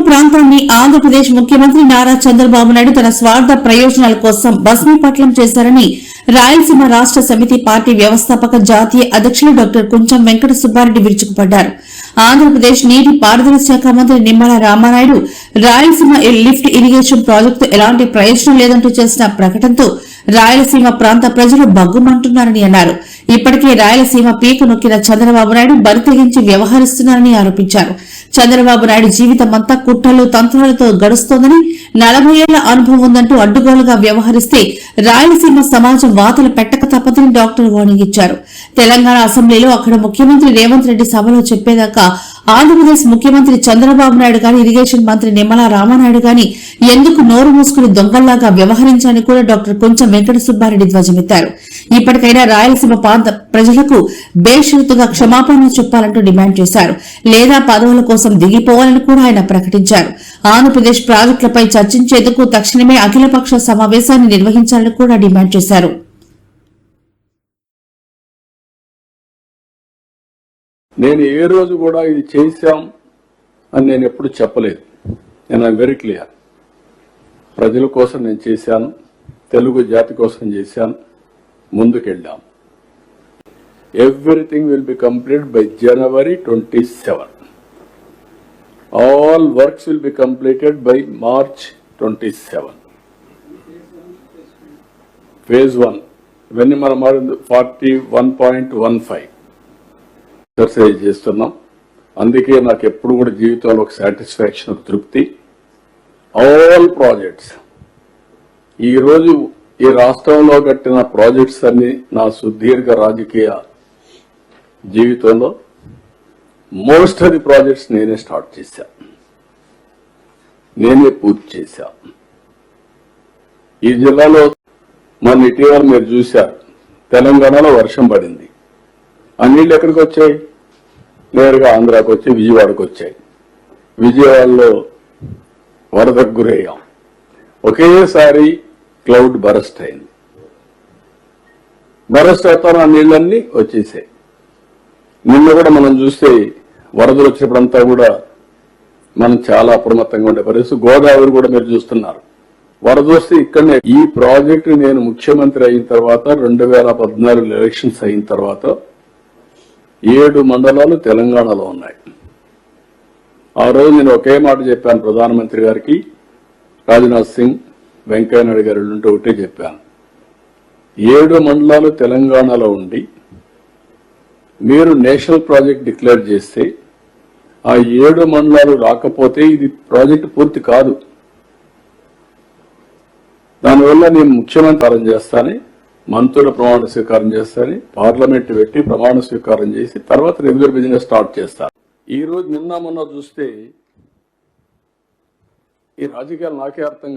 ప్రాంతాన్ని ఆంధ్రప్రదేశ్ ముఖ్యమంత్రి నారా చంద్రబాబు నాయుడు తన స్వార్థ ప్రయోజనాల కోసం భస్మీపట్లం చేశారని రాయలసీమ రాష్ట్ర సమితి పార్టీ వ్యవస్థాపక జాతీయ అధ్యక్షులు డాక్టర్ కుంచం వెంకట సుబ్బారెడ్డి విరుచుకుపడ్డారు. ఆంధ్రప్రదేశ్ నీటి పారుదల శాఖ మంత్రి Nimmala Ramanaidu Rayalaseema lift irrigation project ఎలాంటి ప్రయోజనం లేదంటూ చేసిన ప్రకటనతో రాయలసీమ ప్రాంత ప్రజలు బగ్గుమంటున్నారని అన్నారు. ఇప్పటికే రాయలసీమ పీక నొక్కిన చంద్రబాబు నాయుడు బరితెగించి వ్యవహరిస్తున్నారని ఆరోపించారు. చంద్రబాబు నాయుడు జీవితమంతా కుట్రలు తంత్రాలతో గడుస్తోందని నలభై ఏళ్ళ అనుభవం ఉందంటూ అడ్డుగోలుగా వ్యవహరిస్తే రాయలసీమ సమాజం వాతలు పెట్టక తప్పదని డాక్టర్ వార్నింగ్ ఇచ్చారు. తెలంగాణ అసెంబ్లీలో అక్కడ ముఖ్యమంత్రి రేవంత్ రెడ్డి సభలో చెప్పేదాకా ఆంధ్రప్రదేశ్ ముఖ్యమంత్రి చంద్రబాబు నాయుడు గాని ఇరిగేషన్ మంత్రి నిమ్మల రామానాయుడు గాని ఎందుకు నోరు మూసుకుని దొంగల్లాగా వ్యవహరించాలని కూడా డాక్టర్ కొంచెం వెంకట సుబ్బారెడ్డి ధ్వజమెత్తారు. ఇప్పటికైనా రాయలసీమ ప్రాంత ప్రజలకు బేషరతుగా క్షమాపణ చెప్పాలంటూ డిమాండ్ చేశారు. లేదా పదవుల కోసం దిగిపోవాలని కూడా ఆయన ప్రకటించారు. ఆంధ్రప్రదేశ్ ప్రాజెక్టులపై చర్చించేందుకు తక్షణమే అఖిలపక్ష సమావేశాన్ని నిర్వహించాలని కూడా డిమాండ్ చేశారు. నేను ఏ రోజు కూడా ఇది చేశాం అని నేను ఎప్పుడు చెప్పలేదు. నేను ఐ వెరీ క్లియర్ ప్రజల కోసం నేను చేశాను. తెలుగు జాతి కోసం చేశాను. ముందుకెళ్ళాం. Everything will be complete by January twenty seven all works will be completed by March twenty seven phase one ఇవన్నీ మనం forty one point one five exercise చేస్తున్నాం? అందుకే నాకు ఎప్పుడు కూడా జీవితంలో ఒక సాటిస్ఫాక్షన్ ఒక తృప్తి. ఆల్ ప్రాజెక్ట్స్ ఈరోజు ఈ రాష్ట్రంలో కట్టిన ప్రాజెక్ట్స్ అన్ని నా సుదీర్ఘ రాజకీయ జీవితంలో మోస్ట్ ఆఫ్ ది ప్రాజెక్ట్స్ నేనే స్టార్ట్ చేశా. నేనే పూర్తి చేశా. ఈ జిల్లాలో మన ఇటీవల మీరు చూశారు తెలంగాణలో వర్షం పడింది. ఆ నీళ్ళు ఎక్కడికి వచ్చాయి? నేరుగా ఆంధ్రాకు వచ్చి విజయవాడకు వచ్చాయి. విజయవాడలో వరదకు గురయ్యాం. ఒకేసారి క్లౌడ్ బరస్ట్ అయింది. బరస్ట్ అవుతాను ఆ నీళ్ళన్నీ వచ్చేసాయి. నిన్న కూడా మనం చూస్తే వరదలు వచ్చినప్పుడంతా కూడా మనం చాలా అప్రమత్తంగా ఉండే పరిస్థితి. గోదావరి కూడా మీరు చూస్తున్నారు. వరద వస్తే ఇక్కడనే ఈ ప్రాజెక్టు నేను ముఖ్యమంత్రి అయిన తర్వాత రెండు వేల పద్నాలుగు ఎలక్షన్స్ అయిన తర్వాత ఏడు మండలాలు తెలంగాణలో ఉన్నాయి. ఆ రోజు నేను ఒకే మాట చెప్పాను ప్రధానమంత్రి గారికి. రాజ్నాథ్ సింగ్ వెంకయ్యనాయుడు గారు ఉంటే ఒకటే చెప్పాను. ఏడు మండలాలు తెలంగాణలో ఉండి మీరు నేషనల్ ప్రాజెక్ట్ డిక్లేర్ చేస్తే ఆ ఏడు మండలాలు రాకపోతే ఇది ప్రాజెక్ట్ పూర్తి కాదు. దానివల్ల నేను ముఖ్యమంత్రి చేస్తానే మంత్రుల ప్రమాణ స్వీకారం చేస్తారని పార్లమెంట్ పెట్టి ప్రమాణ స్వీకారం చేసి తర్వాత రెగ్యులర్ బిజినెస్ స్టార్ట్ చేస్తారు. ఈ రోజు నిన్న మొన్న చూస్తే ఈ రాజకీయాలు నాకే అర్థం